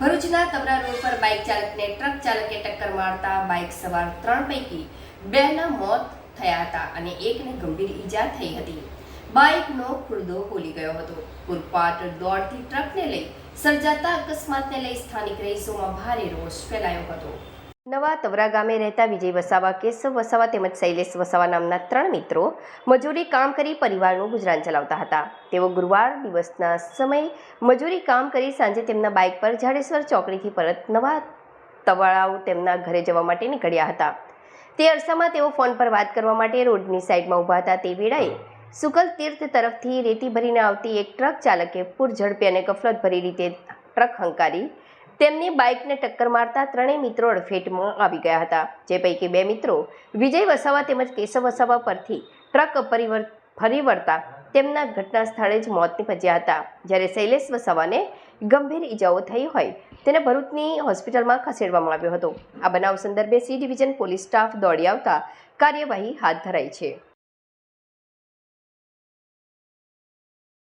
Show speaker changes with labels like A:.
A: ભરૂચના તમરા રોડ પર બાઇક ચાલકને ટ્રક ચાલકે ટક્કર મારતા બાઇક સવાર ત્રણ પૈકી બેના મોત થયા હતા અને એકને ગંભીર ઈજા થઈ હતી. બાઇકનો ખુરદો ખોલી ગયો હતો. પૂરપાટ દોડતી ટ્રકને લઈ સર્જાતા અકસ્માતને લઈ સ્થાનિક રહીશોમાં ભારે રોષ ફેલાયો હતો. નવા તવરા ગામે રહેતા વિજય વસાવા કેશવ વસાવા તેમજ શૈલેષ વસાવા નામના ત્રણ મિત્રો મજૂરી કામ કરી પરિવારનું ગુજરાન ચલાવતા હતા. તેઓ ગુરુવાર દિવસના સમયે મજૂરી કામ કરી સાંજે તેમના બાઇક પર જાડેશ્વર ચોકડીથી પરત નવા તવાળાઓ તેમના ઘરે જવા માટે નીકળ્યા હતા. તે અરસામાં તેઓ ફોન પર વાત કરવા માટે રોડની સાઈડમાં ઊભા હતા. તે વેળાએ સુકલ તીર્થ તરફથી રેતી ભરીને આવતી એક ટ્રક ચાલકે પૂર ઝડપે અને કફલત ભરી રીતે ટ્રક હંકારી તેમની બાઇકને ટક્કર મારતા ત્રણેય મિત્રો અડફેટમાં આવી ગયા હતા. જે પૈકી બે મિત્રો વિજય વસાવા તેમજ કેશવ વસાવા પરથી ટ્રક પરિવર ફરી વળતા તેમના ઘટના સ્થળે જ મોત નીપજ્યા હતા. જ્યારે શૈલેષ વસાવાને ગંભીર ઈજાઓ થઈ હોય, તેને ભરૂચની હોસ્પિટલમાં ખસેડવામાં આવ્યો હતો. આ બનાવ સંદર્ભે સી ડિવિઝન પોલીસ સ્ટાફ દોડી આવતા કાર્યવાહી હાથ ધરાઈ છે.